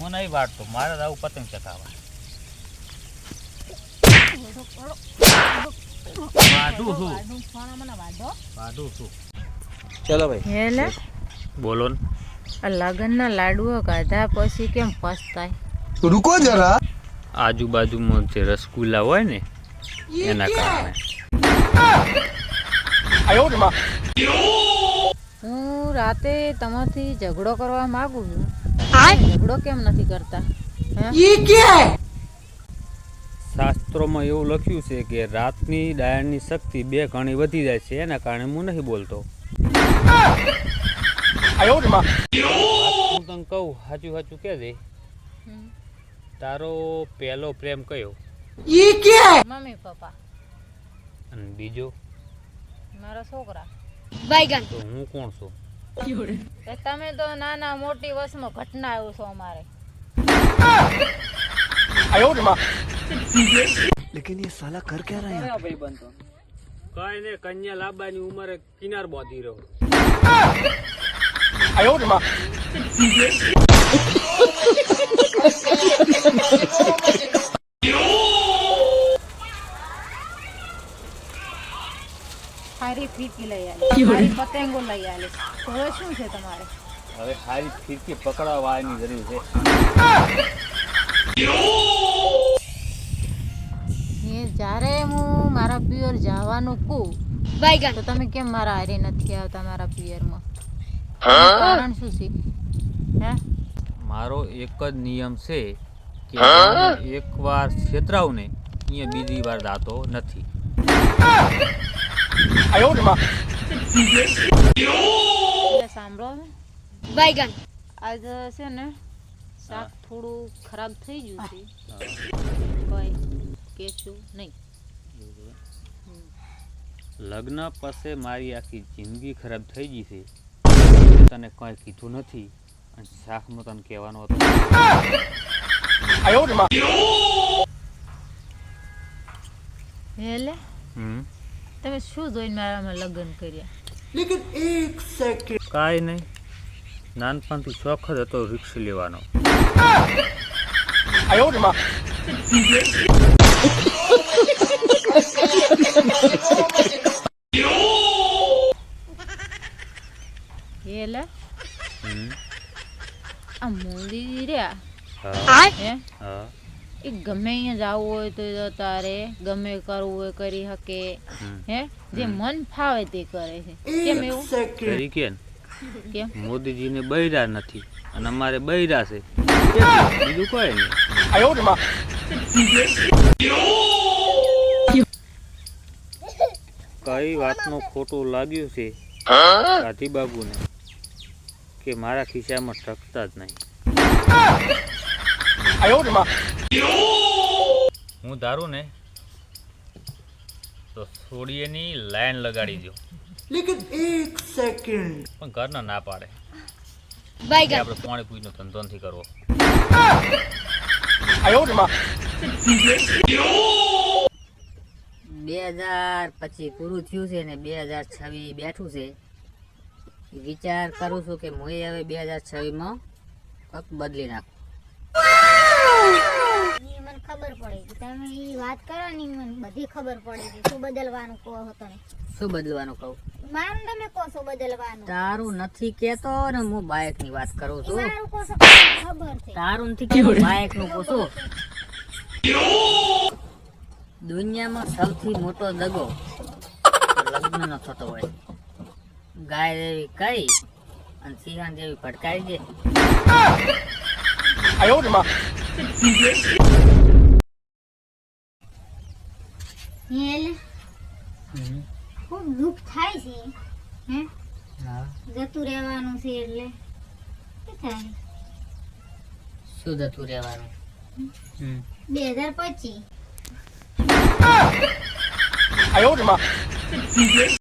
હું નહીં વાળતો મારે જ આવું પતંગ ચકાવવા વાઢું છું. વાઢું છું. ચલો ભાઈ. હેલે બોલો ને. આ લગ્નના લાડુઓ ખાધા પછી કેમ પસ્તાય? રૂકો જરા. આજુબાજુમાં જે રસગુલ્લા હોય ને એના કારણે. હું રાતે તમારથી ઝઘડો કરવા માગું છું. ઝઘડો કેમ નથી કરતા? હે? શાસ્ત્રોમાં એવું લખ્યું છે કે રાતની ડાયણની શક્તિ બે ઘણી વધી જાય છે એના કારણે હું નહીં બોલતો. હું તને કહું સાચું સાચું કે દે. તારો પહેલો પ્રેમ કયો? Mummy papa. અને બીજો? મારા છોકરા. તો હું કોણ છું? તો તમે તો નાના મોટી વસમાં ઘટના આવ્યું છો અમારે લેકિન ये साला कर क्या रहा है यहाँ पे? કઈ ને કન્યા લાવવાની ઉંમરે કિનાર બાંધી રહ્યો સારી ફીરકી લઈ આવી સારી પતંગો લઈ આવી તો હવે શું છે તમારે? હવે સારી ફિરકી પકડવાની જરૂર છે. જ્યારે હું મારા પિયર જવાનું કહું તો તમે કેમ મારા હારે નથી આવતા મારા પિયરમાં? કારણ શું છે? હે? મારો એક જ નિયમ છે કે એકવાર છેતરાવને ને અહીંયા બીજી વાર દાતો નથી. એટલે સાંભળો ને આજ છે ને શાક થોડું ખરાબ થઈ ગયું છે કોઈ કેશું નહીં લગ્ન પછી મારી આખી જિંદગી ખરાબ થઈ ગઈ છે. તને કંઈ કીધું નથી. અને શાકમાં તને કહેવાનું હતું. એટલે હમ? તમે શું જોઈને મારામાં લગ્ન કર્યા? કાંઈ નહીં. નાનપણથી શોખ જ હતો રિક્ષ લેવાનો. હમ. આ મોદી રહ્યા. હા. હે? હા. એ ગમે અહીંયા જવું હોય તો તારે ગમે કરવું હોય કરી શકે. હે? જે મન ફાવે તે કરે છે. કેમ એવું? તરીકે ને? કેમ? મોદીજીને બૈરા નથી અને અમારે બૈરા છે. બીજું કોઈ નહીં. કઈ વાતનું ખોટું લાગ્યું છે? ગાંધી બાબુને કે મારા ખિસ્સામાં ટકતા જ નહીં. હું ધારું ને તો સોડિયની લાઈન લગાડી દો લેકિન એક સેકન્ડ. પણ ઘરના ના પાડે. બાય આપણે પાણી પૂરીનો ધંધો નથી કરવો. આયો રે માં. બે હજાર પછી પૂરું થયું છે ને બે હજાર છવ્વીસ બેઠું છે. વિચાર કરું છું કે હું હવે બે હજાર છવ્વીસમાં કંઈક બદલી નાખું. તમે એ વાત કરો ને મને બધી ખબર પડી ગઈ. શું બદલવાનું કહો તમે? શું બદલવાનું કહું? મારું તમે કહો છો બદલવાનું? તારું નથી કેતો ને હું બાઇકની વાત કરું છું. મારું કહો છો ખબર છે. તારું નથી કેતો બાઇકનું કહો છું. દુનિયામાં સૌથી મોટો દગો લગ્ન નો થતો હોય. ગાય જેવી કરી અને સિંહણ જેવી ભટકાઈ દે હેલ ખૂબ દુઃખ થાય છે હે? હા. જતું રહેવાનું છે એટલે. શું થાય? શું જતું રહેવાનું? હમ. બે હજાર પચીસ.